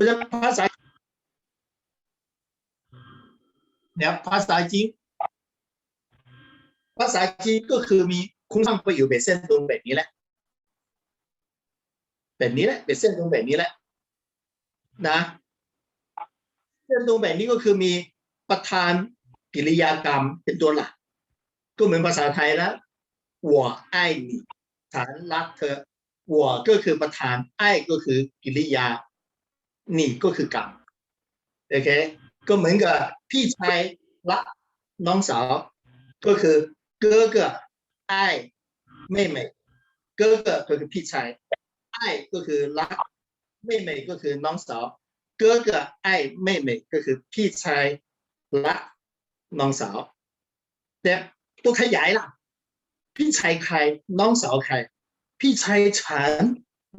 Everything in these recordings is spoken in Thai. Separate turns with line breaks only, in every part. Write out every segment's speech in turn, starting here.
กูจะภาษาเนี่ยภาษาจีนภาษาจีนก็คือมีคุ้งข้างไปอยู่เบสเส้นตรงแบบนี้แหละแบบนี้แหละเบสเส้นตรงแบบนี้แหละนะเส้นตรงแบบนี้ก็คือมีประธานกิริยากรรมเป็นตัวหลัก ก็เหมือนภาษาไทยแล้วหัวไอ้นี่านรักเธอหัวก็คือประธานไอ้ก็คือกิริยา นี่ก็คือกรรมโอเค ก็เหมือนกับพี่ชายรักน้องสาว ก็คือ哥哥爱妹妹哥哥ก็คือพี่ชายไอ้ก็คือรัก妹妹ก็คือน้องสาว哥哥爱妹妹ก็คือพี่ชายรักน้องสาวแต่ตัวขยายล่ะ พี่ชายใคร น้องสาวใคร พี่ชายฉัน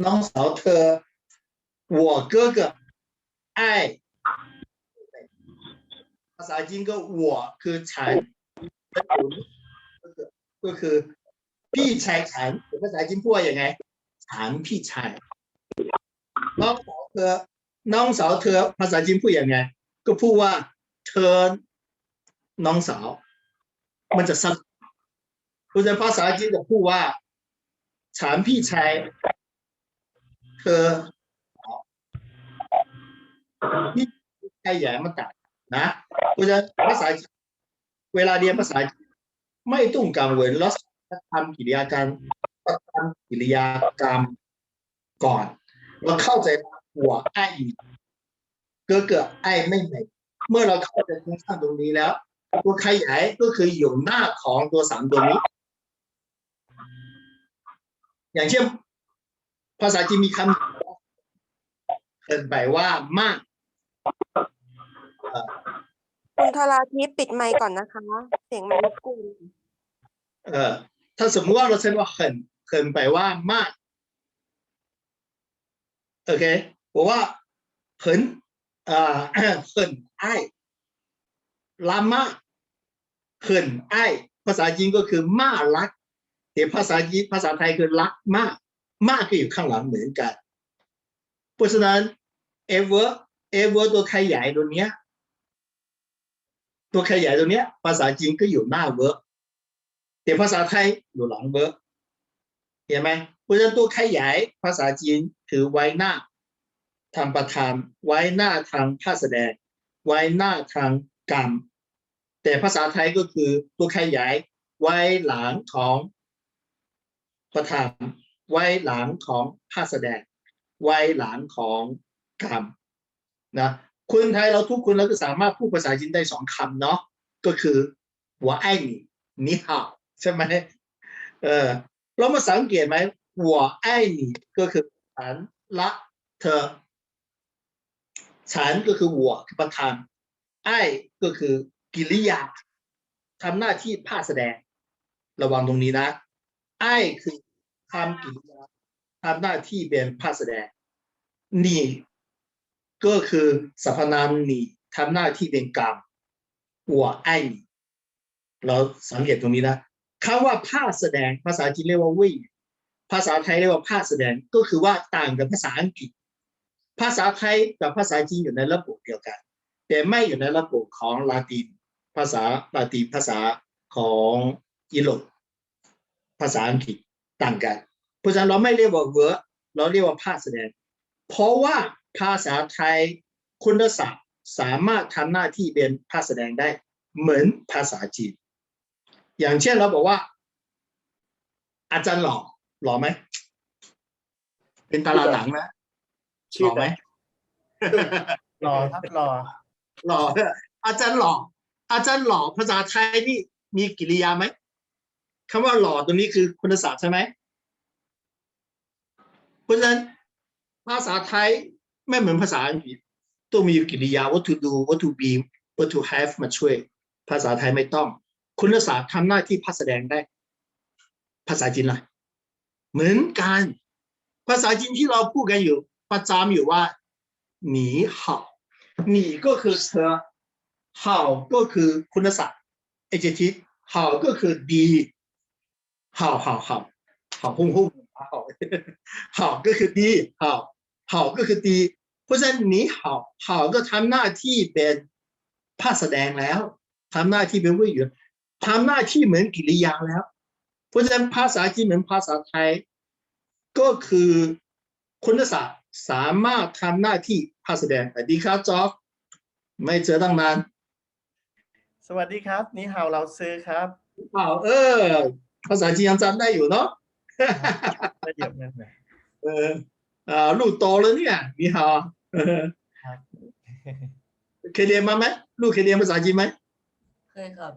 น้องสาวเธอ我哥哥 爱ภาษาจีนก็我คือฉันก็คือก็คือพี่ชายฉันภาษาจีนพูดยังไงฉันพี่ชายน้องสาวเธอน้องสาวเธอภาษาจีนพูดยังไงก็พูดว่า เธอ น้องสาว มันจะสั้นเพราะภาษาจีนจะพูดว่าฉันพี่ชายเธอ ขยายมันต่างนะเพราะฉะนั้นภาษาจีนเวลาเรียนภาษาจีนไม่ต้องกังวลแล้วทำกิริยาการทำกิริยากรรมก่อนเราเข้าใจหัวไอ้เกิดเกิดไอ้ไม่ไหนเมื่อเราเข้าใจโครงสร้างตรงนี้แล้ว ตัวขยายก็คืออยู่หน้าของตัวสามตัวนี้ อย่างเช่นภาษาจีนมีคำเกินไปว่ามาก
คุณธราทิพย์ปิดไมค์ก่อนนะคะ เสียงมันรบกวน
เออถ้าสมมติว่าเราใช้ว่าเขินเขินไปว่ามากโอเคบอกว่าเขินอ่าเขินไอ้ลามากเขินไอ้ภาษาจีนก็คือมารักแต่ภาษาจีนภาษาไทยคือรักมากมากก็อยู่ข้างหลังเหมือนกัน เพราะฉะนั้น ever ever ตัวขยายตัวเนี้ย ตัวขยายตัวเนี้ย ภาษาจีนก็อยู่หน้า verb แต่ภาษาไทยอยู่หลังเบอร์เห็นไหมเพราะฉะนั้นตัวขยายภาษาจีนถือไว้หน้าทางประธานไว้หน้าทางภาคแสดง ไว้หน้าทางกรรม แต่ภาษาไทยก็คือตัวขยายไว้หลังของประธานไว้หลังของภาคแสดง ไว้หลังของกรรมนะ คนไทยเราทุกคนเราก็สามารถพูดภาษาจีนได้สองคำเนาะก็คือว่าไอ้นีนี่ห่าใช่ไหมเออเรามาสังเกตไหมว่าไอ้นีก็คือฉันละเธอ ฉันก็คือหัวคือประธานไอ้ก็คือกิริยาทำหน้าที่ภาแสดง ระวังตรงนี้นะ ไอ้คือทำกิริยาทำหน้าที่เป็นภาแสดง นี่ ก็คือสรรพนามีทำหน้าที่เป็นกรรม我爱你เราสังเกตตรงนี้นะคำว่าภาพแสดงภาษาจีนเรียกว่าวิ่งภาษาไทยเรียกว่าภาพแสดงก็คือว่าต่างกับภาษาอังกฤษ ภาษาไทยกับภาษาจีนอยู่ในระบบเดียวกัน แต่ไม่อยู่ในระบบของลาติน ภาษาลาตินภาษาของยุโรปภาษาอังกฤษต่างกัน เพราะฉะนั้นเราไม่เรียกว่าเวอร์เราเรียกว่าภาพแสดง เพราะว่า ภาษาไทยคุณศัพท์สามารถทำหน้าที่เป็นภาคแสดงได้เหมือนภาษาจีน อย่างเช่นเราบอกว่า อาจารย์หล่อหล่อไหม เป็นตาราหนังนะหล่อไหม
รอครับรอ
หล่ออาจารย์หล่ออาจารย์หล่อภาษาไทยนี่มีกิริยาไหมคำว่าหล่อตรงนี้คือคุณศัพท์ใช่ไหมเพราะฉะนั้นภาษาไทย ไม่เหมือนภาษาอังกฤษต้องมีกิริยา what to do what to be what to have มาช่วย ภาษาไทยไม่ต้อง คุณศัพท์ทำหน้าที่ภาคแสดงได้ ภาษาจีนล่ะเหมือนกัน ภาษาจีนที่เราพูดกันอยู่ ประจำอยู่ว่าหนีเห่าหนีก็คือเธอเห่าก็คือคุณศัพท์ adjective เห่าก็คือดีเห่าเห่าเห่าเห่าพุ่งพุ่งเห่าเห่าก็คือดีเห่า เห่าก็คือดีเพราะฉะนั้นหนีเห่าเห่าก็ทำหน้าที่เป็นภาคแสดงแล้วทำหน้าที่เป็นวิอยู่ทำหน้าที่เหมือนกิริยาแล้ว เพราะฉะนั้นภาษาจีนเหมือนภาษาไทย ก็คือคุณศาสตร์สามารถทำหน้าที่ภาคแสดงสวัสดีครับจอร์จไม่เจอตั้งนาน
สวัสดีครับนี่ฮาเราซื้อครับ
เห่าเออ ภาษาจีนยังจำได้อยู่เนาะ
ได้เยอะมากเลย
เออ อ่าลูกโตแล้วเนี่ย你好เออ
ครับ
เคยเรียนมาไหมลูกเคยเรียนภาษาจีนไหม
เคยครับ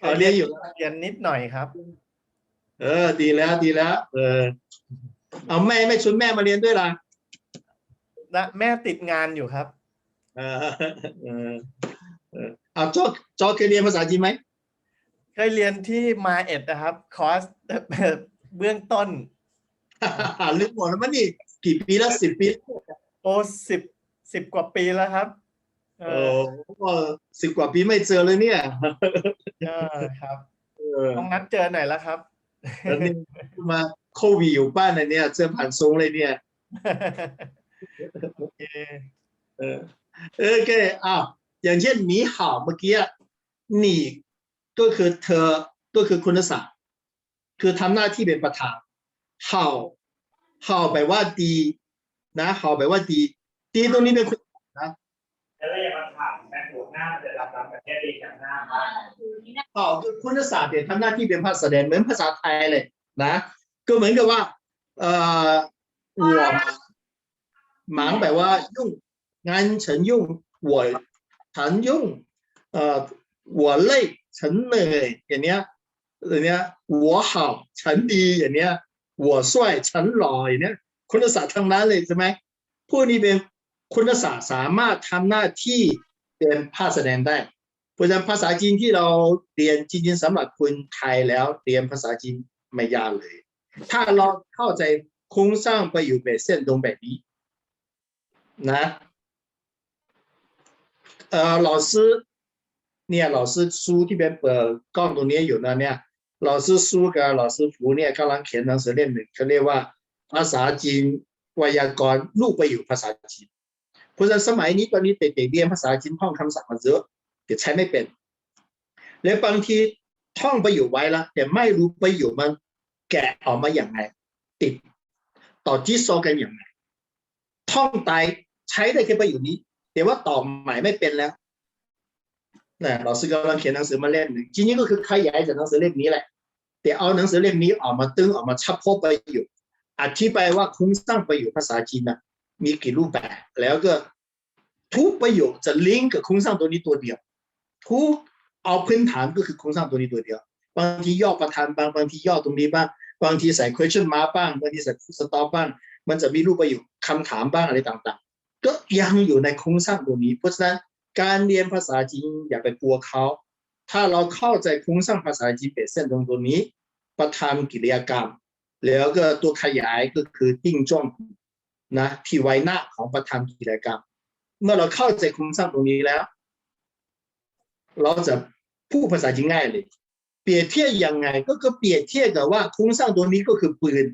เออเรียนอยู่
เรียนนิดหน่อยครับ
เออ ดีแล้วดีแล้ว เออ เอาแม่ไม่ชวนแม่มาเรียนด้วยล่ะ
และแม่ติดงานอยู่ครับ
เออเออเออเอาจอจอเคยเรียนภาษาจีนไหม
เคยเรียนที่มาเอ็ดนะครับ คอร์สเบื้องต้น
ลืมหมดแล้วมั้งนี่กี่ปีแล้วสิบปี
โอ้สิบสิบกว่าปีแล้วครับ เอ
โอ้
อ
สิบกว่าปีไม่เจอเลยเนี่ย
เออครับ
เออ
ต้องนัดเจอหน่อยแล้วครับ
แล้วนี่มาโควิดอยู่บ้านนะเนี่ยเจอผ่านทรงเลยเนี่ย
โอเค
เออโอเคอ้าวอย่างเช่นหนีเห่าเมื่อกี้หนีก็คือเธอก็คือคุณศาสตร์คือทำหน้าที่เป็นประธาน เห่าเห่าแปลว่าดี นะเห่าแปลว่าดี ดีตรงนี้เป็นคุณ
แล้วก็ยังมาถามแม่หัวหน้าจะรับรับประเทศดีอย่างหน้าครับ
เห่าคือคุณศาสตร์เนี่ยทำหน้าที่เป็นภาษาแสดงเหมือนภาษาไทยเลยนะ ก็เหมือนกับว่า เอ่อหัวหมางแปลว่ายุ่งงานฉันยุ่งหัวฉันยุ่ง เอ่อหัวเล่ฉันเหนื่อยอย่างเนี้ยอย่างเนี้ยหัวเห่าฉันดีอย่างเนี้ย หัวสวยฉันหล่ออย่างเนี้ย คุณศาสตร์ทั้งนั้นเลยใช่ไหมพวกนี้เป็นคุณศาสตร์สามารถทำหน้าที่เป็นภาคแสดงได้ เพราะฉะนั้นภาษาจีนที่เราเรียนจริงๆสำหรับคนไทยแล้วเรียนภาษาจีนไม่ยากเลย ถ้าเราเข้าใจโครงสร้างไปอยู่แบบเส้นตรงแบบนี้นะเอ่อ老师เนี่ย老师书ที่เป็นเปิดกล้องตรงนี้อยู่นะเนี่ย 老师书กับ老师福เนี่ยกำลังเขียนหนังสือเล่มหนึ่งเขาเรียกว่า ภาษาจีนไวยากรณ์ลูกไปอยู่ภาษาจีนเพราะฉะนั้นสมัยนี้ตอนนี้เด็กๆเรียนภาษาจีนท่องคำศัพท์มาเยอะ แต่ใช้ไม่เป็น และบางทีท่องประโยคไว้แล้วแต่ไม่รู้ประโยคมันแกะออกมาอย่างไรติดต่อจิ๊กซอว์กันอย่างไรท่องตายใช้ได้แค่ประโยคนี้ แต่ว่าต่อใหม่ไม่เป็นแล้วนะเราซื้อกำลังเขียนหนังสือมาเล่มหนึ่งจริงๆก็คือขยายจากหนังสือเล่มนี้แหละ แต่เอาหนังสือเล่มนี้ออกมาตึงออกมาเฉพาะประโยคอธิบายว่าโครงสร้างประโยคภาษาจีนนะมีกี่รูปแบบ แล้วก็ทุกประโยคจะลิงก์กับโครงสร้างตัวนี้ตัวเดียว ทุกเอาพื้นฐานก็คือโครงสร้างตัวนี้ตัวเดียว บางทีย่อประธานบางบางทีย่อตรงนี้บ้าง บางทีใส่ question mark บ้าง บางทีใส่ stop บ้าง มันจะมีรูปประโยคคำถามบ้างอะไรต่างๆ ก็ยังอยู่ในโครงสร้างตัวนี้ เพราะฉะนั้นการเรียนภาษาจีนอย่าไปกลัวเขา ถ้าเราเข้าใจโครงสร้างภาษาจีนเป็นเส้นตรงตัวนี้ ประธานกิริยากรรม แล้วก็ตัวขยายก็คือติ้งจ้องนะที่ไว้หน้าของประธานกิริยากรรม เมื่อเราเข้าใจโครงสร้างตรงนี้แล้ว เราจะพูดภาษาจีนง่ายเลย เปรียบเทียบยังไง ก็คือเปรียบเทียบกับว่าโครงสร้างตัวนี้ก็คือปืน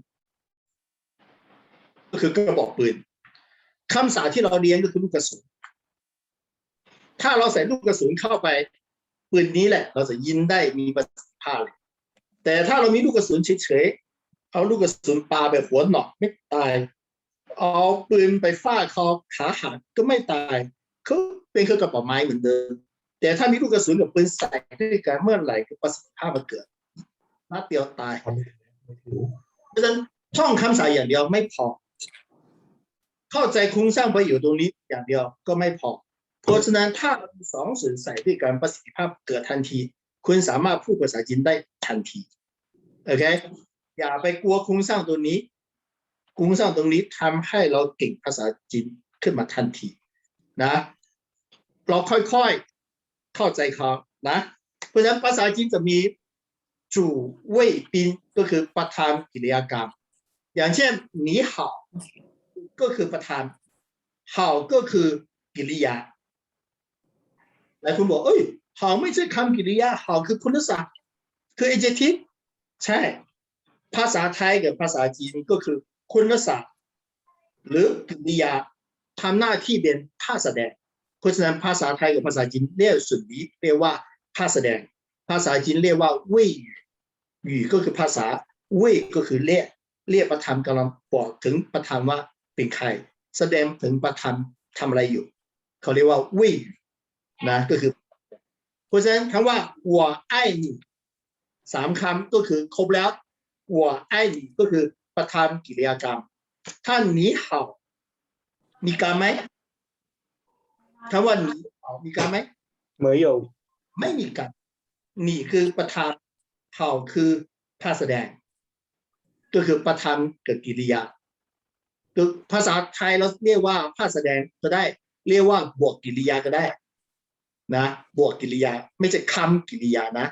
ก็คือกระบอกปืนคำสาที่เราเรียนก็คือลูกกระสุนถ้าเราใส่ลูกกระสุนเข้าไป ปืนนี้แหละ เราจะยิงได้มีประสิทธิภาพเลยแต่ถ้าเรามีลูกกระสุนเฉยๆเอาลูกกระสุนปาแบบหัวหนอกไม่ตาย เอาปืนไปฟาดคอขาหักก็ไม่ตายเขาเป็นเครื่องกระป๋าไม้เหมือนเดิม แต่ถ้ามีลูกกระสุนกับปืนใส่ด้วยกันเมื่อไหร่ประสิทธิภาพมันเกิดนัดเดียวตายเพราะฉะนั้นท่องคำสายอย่างเดียวไม่พอ เข้าใจโครงสร้างประโยชน์ตรงนี้อย่างเดียวก็ไม่พอ เพราะฉะนั้นถ้ามีสองส่วนใส่ด้วยกันประสิทธิภาพเกิดทันที คุณสามารถพูดภาษาจีนได้ทันทีโอเคอย่าไปกลัวโครงสร้างตัวนี้โครงสร้างตรงนี้ทำให้เราเก่งภาษาจีนขึ้นมาทันทีนะเราค่อยๆเข้าใจเขานะ เพราะฉะนั้นภาษาจีนจะมีจู่เว่ยปินก็คือประธานกิริยากรรม อย่างเช่นหนีเห่าก็คือประธานเห่าก็คือกิริยา หลายคนบอกเอ้ยหาไม่ใช่คำกริยาหาคือคุณศัพท์คือ adjective ใช่ ภาษาไทยกับภาษาจีนก็คือคุณศัพท์หรือกริยาทำหน้าที่เป็นภาแสดงเพราะฉะนั้นภาษาไทยกับภาษาจีนเรียกส่วนนี้เรียกว่าภาแสดง ภาษาจีนเรียกว่าเว่ยหยู่หยู่ก็คือภาษาเว่ยก็คือเรียกเรียกประธานกำลังบอกถึงประธานว่าเป็นใคร แสดงถึงประธานทำอะไรอยู่ เขาเรียกว่าเว่ยหยู่ นะก็คือ เพราะฉะนั้นคำว่าหัวไอ้หนีสามคำก็คือครบแล้วหัวไอ้หนีก็คือประธานกิริยกรรม ท่านหนีเห่า มีการไหมคำว่าหนีเห่ามีการไหม
ไม่有
ไม่มีการหนีคือประธานเห่าคือภาาแสดง ก็คือประธานเกิดกิริยาภาษาไทยเราเรียกว่าภาาแสดงก็ได้ เรียกว่าบวกกิริยาก็ได้ นะบวกกิริยา ไม่ใช่คำกิริยานะ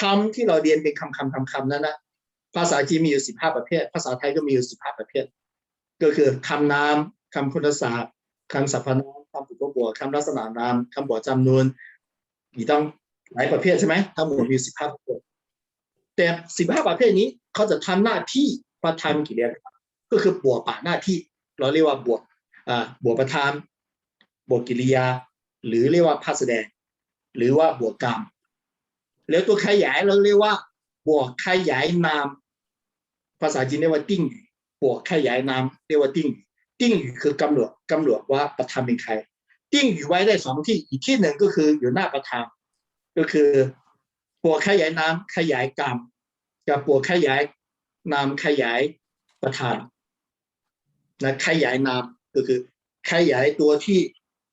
คำที่เราเรียนเป็นคำคำคำคำนั้นนะภาษาจีนมีอยู่สิบห้าประเภท ภาษาไทยก็มีอยู่สิบห้าประเภท ก็คือคำนามคำคุณศัพท์คำสรรพนามคำผูกบวกคำลักษณะนามคำบอกจำนวนมีต้องหลายประเภทใช่ไหมทั้งหมดมีสิบห้าประเภทแต่สิบห้าประเภทนี้เขาจะทำหน้าที่ประธานกิริยาก็คือบวกป่าหน้าที่ เราเรียกว่าบวกอ่าบวกประธานบวกกิริยา หรือเรียกว่าภาคแสดง หรือว่าบวกกรรมแล้วตัวขยายเราเรียกว่า บวกขยายนาม ภาษาจีนเรียกว่าติ้งยู่บวกขยายนามเรียกว่าติ้งยู่ติ้งยู่คือกำหนดกำหนดว่าประธานเป็นใคร ติ้งอยู่ไว้ได้สองที่อีกที่หนึ่งก็คืออยู่หน้าประธานก็คือปวกขยายน้ำขยายกรรมกับปวกขยายนามขยายประธานนะขยายนามก็คือขยายตัวที่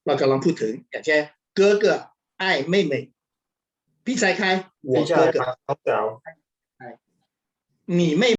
เรากำลังพูดถึงอย่างเช่นเ哥哥爱妹妹พี่ชายใคร我
接下来
哥哥
把小小
你妹